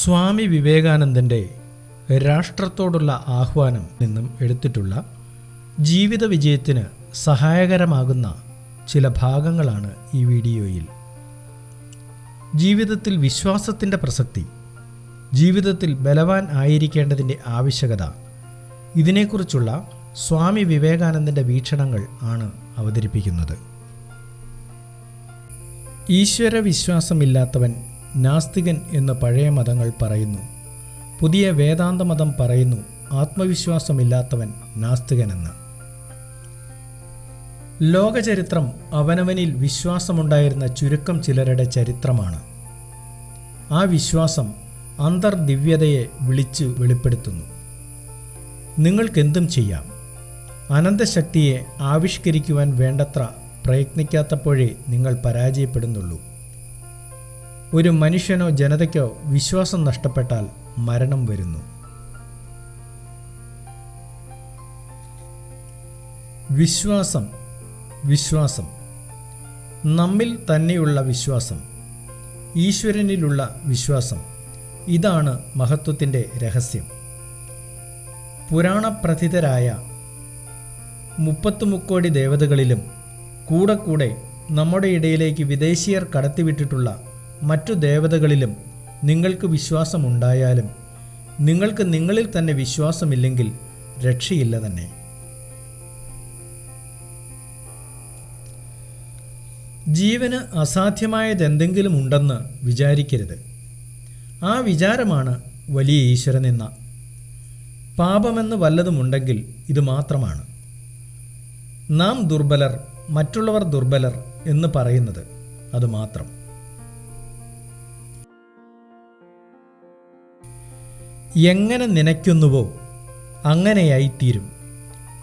സ്വാമി വിവേകാനന്ദന്റെ രാഷ്ട്രത്തോടുള്ള ആഹ്വാനം നിന്നും എടുത്തിട്ടുള്ള ജീവിത വിജയത്തിന് സഹായകരമാകുന്ന ചില ഭാഗങ്ങളാണ് ഈ വീഡിയോയിൽ. ജീവിതത്തിൽ വിശ്വാസത്തിന്റെ പ്രസക്തി ജീവിതത്തിൽ ബലവാൻ ആയിരിക്കേണ്ടതിന്റെ ആവശ്യകത ഇതിനെക്കുറിച്ചുള്ള സ്വാമി വിവേകാനന്ദന്റെ വീക്ഷണങ്ങൾ ആണ് അവതരിപ്പിക്കുന്നത്. ഈശ്വര വിശ്വാസമില്ലാത്തവൻ നാസ്തികൻ എന്ന് പഴയ മതങ്ങൾ പറയുന്നു. പുതിയ വേദാന്ത മതം പറയുന്നു ആത്മവിശ്വാസമില്ലാത്തവൻ നാസ്തികനെന്ന്. ലോകചരിത്രം അവനവനിൽ വിശ്വാസമുണ്ടായിരുന്ന ചുരുക്കം ചിലരുടെ ചരിത്രമാണ്. ആ വിശ്വാസം അന്തർദിവ്യതയെ വിളിച്ചു വെളിപ്പെടുത്തുന്നു. നിങ്ങൾക്കെന്തും ചെയ്യാം. അനന്തശക്തിയെ ആവിഷ്കരിക്കുവാൻ വേണ്ടത്ര പ്രയത്നിക്കാത്തപ്പോഴേ നിങ്ങൾ പരാജയപ്പെടുന്നുള്ളൂ. ഒരു മനുഷ്യനോ ജനതയ്ക്കോ വിശ്വാസം നഷ്ടപ്പെട്ടാൽ മരണം വരുന്നു. വിശ്വാസം വിശ്വാസം. നമ്മിൽ തന്നെയുള്ള വിശ്വാസം ഈശ്വരനിലുള്ള വിശ്വാസം. ഇതാണ് മഹത്വത്തിന്റെ രഹസ്യം. പുരാണപ്രഥിതരായ മുപ്പത്തുമുക്കോടി ദേവതകളിലും കൂടെ കൂടെ നമ്മുടെ ഇടയിലേക്ക് വിദേശീയർ കടത്തിവിട്ടിട്ടുള്ള മറ്റു ദേവതകളിലും നിങ്ങൾക്ക് വിശ്വാസമുണ്ടായാലും നിങ്ങൾക്ക് നിങ്ങളിൽ തന്നെ വിശ്വാസമില്ലെങ്കിൽ രക്ഷയില്ല തന്നെ. ജീവന് അസാധ്യമായതെന്തെങ്കിലും ഉണ്ടെന്ന് വിചാരിക്കരുത്. ആ വിചാരമാണ് വലിയ ഈശ്വരനിന്ന പാപമെന്ന് വല്ലതുമുണ്ടെങ്കിൽ ഇത് മാത്രമാണ്. നാം ദുർബലർ മറ്റുള്ളവർ ദുർബലർ എന്ന് പറയുന്നത് അത് എങ്ങനെ നനയ്ക്കുന്നുവോ അങ്ങനെയായിത്തീരും.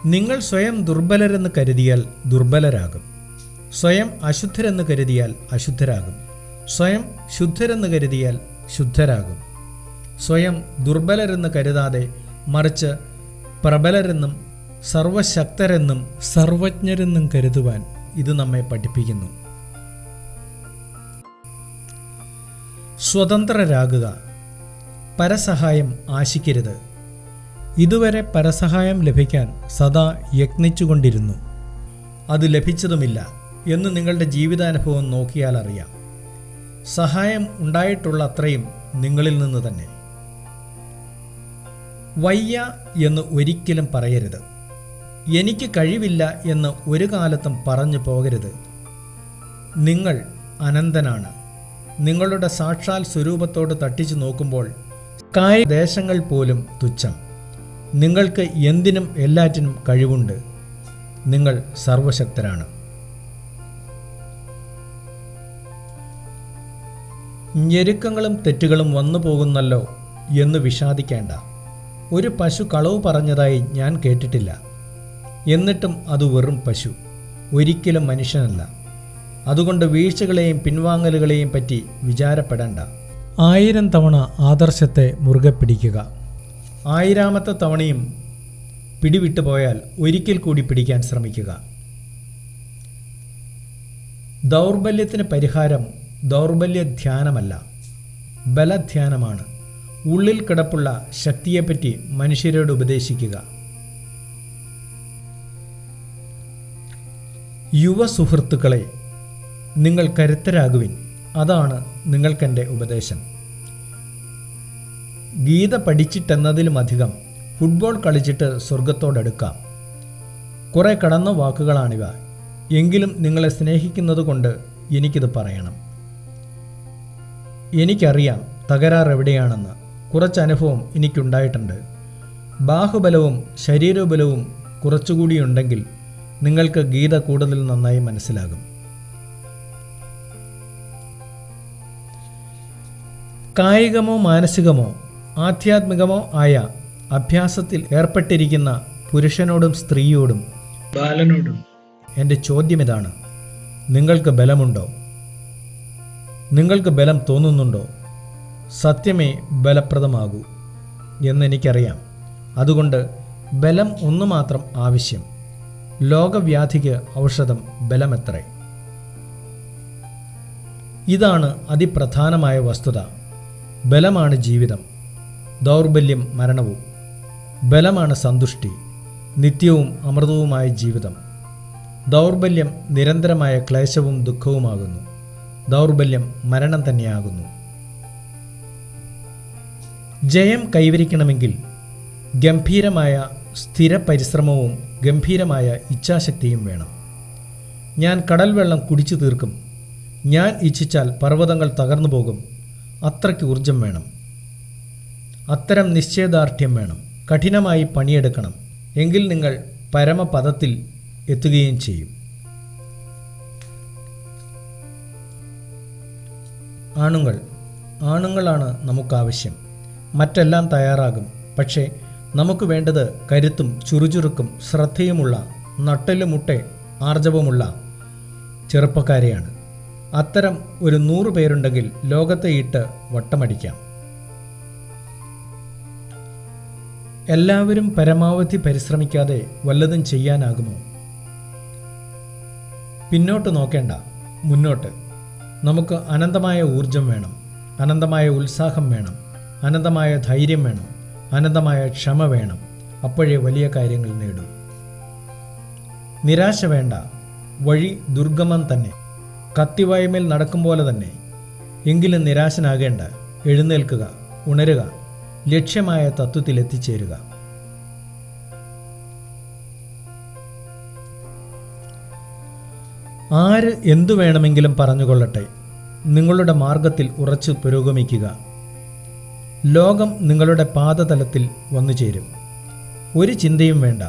നിങ്ങൾ സ്വയം ദുർബലരെന്ന് കരുതിയാൽ ദുർബലരാകും. സ്വയം അശുദ്ധരെന്ന് കരുതിയാൽ അശുദ്ധരാകും. സ്വയം ശുദ്ധരെന്ന് കരുതിയാൽ ശുദ്ധരാകും. സ്വയം ദുർബലരെന്ന് കരുതാതെ മറിച്ച് പ്രബലരെന്നും സർവശക്തരെന്നും സർവജ്ഞരെന്നും കരുതുവാൻ ഇത് നമ്മെ പഠിപ്പിക്കുന്നു. സ്വതന്ത്രരാകുക. പരസഹായം ആശിക്കരുത്. ഇതുവരെ പരസഹായം ലഭിക്കാൻ സദാ യത്നിച്ചുകൊണ്ടിരുന്നു. അത് ലഭിച്ചതുമില്ല എന്ന് നിങ്ങളുടെ ജീവിതാനുഭവം നോക്കിയാൽ അറിയാം. സഹായം ഉണ്ടായിട്ടുള്ള അത്രയും നിങ്ങളിൽ നിന്ന് തന്നെ. വയ്യ എന്ന് ഒരിക്കലും പറയരുത്. എനിക്ക് കഴിവില്ല എന്ന് ഒരു കാലത്തും പറഞ്ഞു പോകരുത്. നിങ്ങൾ അനന്തനാണ്. നിങ്ങളുടെ സാക്ഷാൽ സ്വരൂപത്തോട് തട്ടിച്ചു നോക്കുമ്പോൾ കായ ദേശങ്ങൾ പോലും തുച്ഛം. നിങ്ങൾക്ക് എന്തിനും എല്ലാറ്റിനും കഴിവുണ്ട്. നിങ്ങൾ സർവശക്തരാണ്. ഞെരുക്കങ്ങളും തെറ്റുകളും വന്നു പോകുന്നല്ലോ എന്ന് വിഷാദിക്കേണ്ട. ഒരു പശു കളവ് പറഞ്ഞതായി ഞാൻ കേട്ടിട്ടില്ല. എന്നിട്ടും അത് വെറും പശു. ഒരിക്കലും മനുഷ്യനല്ല. അതുകൊണ്ട് വീഴ്ചകളെയും പിൻവാങ്ങലുകളെയും പറ്റി വിചാരപ്പെടേണ്ട. ആയിരം തവണ ആദർശത്തെ മുറുകെ പിടിക്കുക. ആയിരാമത്തെ തവണയും പിടിവിട്ടു പോയാൽ ഒരിക്കൽ കൂടി പിടിക്കാൻ ശ്രമിക്കുക. ദൗർബല്യത്തിന് പരിഹാരം ദൗർബല്യ ധ്യാനമല്ല ബലധ്യാനമാണ്. ഉള്ളിൽ കിടപ്പുള്ള ശക്തിയെപ്പറ്റി മനുഷ്യരോട് ഉപദേശിക്കുക. യുവ സുഹൃത്തുക്കളെ നിങ്ങൾ കരുത്തരാകുവിൻ. അതാണ് നിങ്ങൾക്കെന്റെ ഉപദേശം. ഗീത പഠിച്ചിട്ടെന്നതിലുമധികം ഫുട്ബോൾ കളിച്ചിട്ട് സ്വർഗത്തോടടുക്കാം കുറേ കടന്ന വാക്കുകളാണിവ. എങ്കിലും നിങ്ങളെ സ്നേഹിക്കുന്നത് കൊണ്ട് എനിക്കിത് പറയണം. എനിക്കറിയാം തകരാർ എവിടെയാണെന്ന്. കുറച്ച് അനുഭവം എനിക്കുണ്ടായിട്ടുണ്ട്. ബാഹുബലവും ശരീരബലവും കുറച്ചുകൂടിയുണ്ടെങ്കിൽ നിങ്ങൾക്ക് ഗീത കൂടുതൽ നന്നായി മനസ്സിലാകും. കായികമോ മാനസികമോ ആധ്യാത്മികമോ ആയ അഭ്യാസത്തിൽ ഏർപ്പെട്ടിരിക്കുന്ന പുരുഷനോടും സ്ത്രീയോടും ബാലനോടും എന്റെ ചോദ്യം ഇതാണ് നിങ്ങൾക്ക് ബലമുണ്ടോ? നിങ്ങൾക്ക് ബലം തോന്നുന്നുണ്ടോ? സത്യമേ ബലപ്രദമാകൂ എന്നെനിക്കറിയാം. അതുകൊണ്ട് ബലം ഒന്നു മാത്രം ആവശ്യം. ലോകവ്യാധിക്ക് ഔഷധം ബലമെത്രേ. ഇതാണ് അതിപ്രധാനമായ വസ്തുത. ബലമാണ് ജീവിതം ദൗർബല്യം മരണവും. ബലമാണ് സന്തുഷ്ടി നിത്യവും അമൃതവുമായ ജീവിതം. ദൗർബല്യം നിരന്തരമായ ക്ലേശവും ദുഃഖവുമാകുന്നു. ദൗർബല്യം മരണം തന്നെയാകുന്നു. ജയം കൈവരിക്കണമെങ്കിൽ ഗംഭീരമായ സ്ഥിര പരിശ്രമവും ഗംഭീരമായ ഇച്ഛാശക്തിയും വേണം. ഞാൻ കടൽ വെള്ളം കുടിച്ചു തീർക്കും ഞാൻ ഇച്ഛിച്ചാൽ പർവതങ്ങൾ തകർന്നു പോകും അത്രയ്ക്ക് ഊർജം വേണം. അത്തരം നിശ്ചയദാർഢ്യം വേണം. കഠിനമായി പണിയെടുക്കണം. എങ്കിൽ നിങ്ങൾ പരമപദത്തിൽ എത്തുകയും ചെയ്യും. ആണുങ്ങൾ. ആണുങ്ങളാണ് നമുക്കാവശ്യം. മറ്റെല്ലാം തയ്യാറാകും. പക്ഷേ നമുക്ക് വേണ്ടത് കരുത്തും ചുറുചുറുക്കും ശ്രദ്ധയുമുള്ള നട്ടലുമുട്ടെ ആർജവമുള്ള ചെറുപ്പക്കാരെയാണ്. അത്തരം ഒരു നൂറ് പേരുണ്ടെങ്കിൽ ലോകത്തെ ഇട്ട് വട്ടമടിക്കാം. എല്ലാവരും പരമാവധി പരിശ്രമിക്കാതെ വല്ലതും ചെയ്യാനാകുമോ? പിന്നോട്ട് നോക്കേണ്ട മുന്നോട്ട്. നമുക്ക് അനന്തമായ ഊർജം വേണം അനന്തമായ ഉത്സാഹം വേണം അനന്തമായ ധൈര്യം വേണം അനന്തമായ ക്ഷമ വേണം. അപ്പോഴേ വലിയ കാര്യങ്ങൾ നേടും. നിരാശ വേണ്ട വഴി ദുർഗമം തന്നെ. കത്തിവായ്മേൽ നടക്കും പോലെ തന്നെ. എങ്കിലും നിരാശനാകേണ്ട എഴുന്നേൽക്കുക ഉണരുക ലക്ഷ്യമായ തത്വത്തിൽ എത്തിച്ചേരുക. ആര് എന്തു വേണമെങ്കിലും പറഞ്ഞുകൊള്ളട്ടെ. നിങ്ങളുടെ മാർഗത്തിൽ ഉറച്ചു പുരോഗമിക്കുക. ലോകം നിങ്ങളുടെ പാദതലത്തിൽ വന്നു ചേരും ഒരു ചിന്തയും വേണ്ട.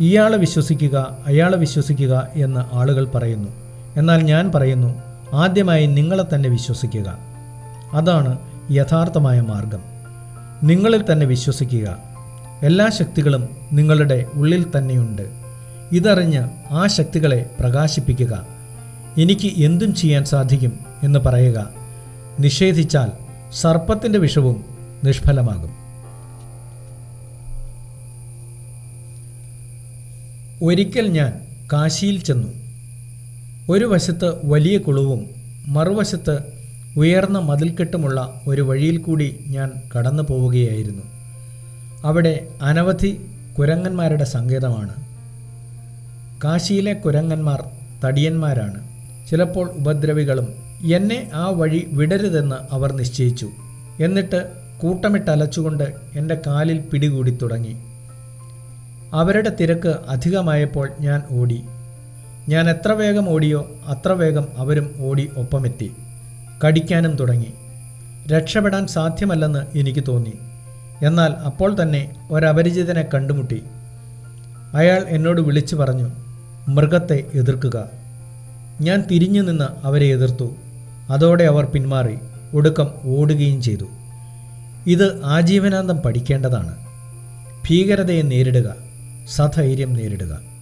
ഇയാളെ വിശ്വസിക്കുക അയാളെ വിശ്വസിക്കുക എന്ന് ആളുകൾ പറയുന്നു. എന്നാൽ ഞാൻ പറയുന്നു ആദ്യമായി നിങ്ങളെ തന്നെ വിശ്വസിക്കുക. അതാണ് യഥാർത്ഥമായ മാർഗം. നിങ്ങളിൽ തന്നെ വിശ്വസിക്കുക. എല്ലാ ശക്തികളും നിങ്ങളുടെ ഉള്ളിൽ തന്നെയുണ്ട്. ഇതറിഞ്ഞ് ആ ശക്തികളെ പ്രകാശിപ്പിക്കുക. എനിക്ക് എന്തും ചെയ്യാൻ സാധിക്കും എന്ന് പറയുക. നിഷേധിച്ചാൽ സർപ്പത്തിന്റെ വിഷവും നിഷ്ഫലമാകും. ഒരിക്കൽ ഞാൻ കാശിയിൽ ചെന്നു. ഒരു വശത്ത് വലിയ കുളവും മറുവശത്ത് ഉയർന്ന മതിൽക്കെട്ടുമുള്ള ഒരു വഴിയിൽ കൂടി ഞാൻ കടന്നു പോവുകയായിരുന്നു. അവിടെ അനവധി കുരങ്ങന്മാരുടെ സങ്കേതമാണ്. കാശിയിലെ കുരങ്ങന്മാർ തടിയന്മാരാണ്. ചിലപ്പോൾ ഉപദ്രവികളും എന്നെ ആ വഴി വിടരുതെന്ന് അവർ നിശ്ചയിച്ചു. എന്നിട്ട് കൂട്ടമിട്ടലച്ചുകൊണ്ട് എന്റെ കാലിൽ പിടികൂടി തുടങ്ങി. അവരുടെ തിരക്ക് അധികമായപ്പോൾ ഞാൻ ഓടി. ഞാൻ എത്ര വേഗം ഓടിയോ അത്ര വേഗം അവരും ഓടി ഒപ്പമെത്തി. കടിക്കാനും തുടങ്ങി. രക്ഷപ്പെടാൻ സാധ്യമല്ലെന്ന് എനിക്ക് തോന്നി. എന്നാൽ അപ്പോൾ തന്നെ ഒരപരിചിതനെ കണ്ടുമുട്ടി. അയാൾ എന്നോട് വിളിച്ചു പറഞ്ഞു മൃഗത്തെ എതിർക്കുക. ഞാൻ തിരിഞ്ഞു നിന്ന് അവരെ എതിർത്തു. അതോടെ അവർ പിന്മാറി. ഒടുക്കം ഓടുകയും ചെയ്തു. ഇത് ആജീവനാന്തം പഠിക്കേണ്ടതാണ്. ഭീകരതയെ നേരിടുക. സധൈര്യം നേരിടുക.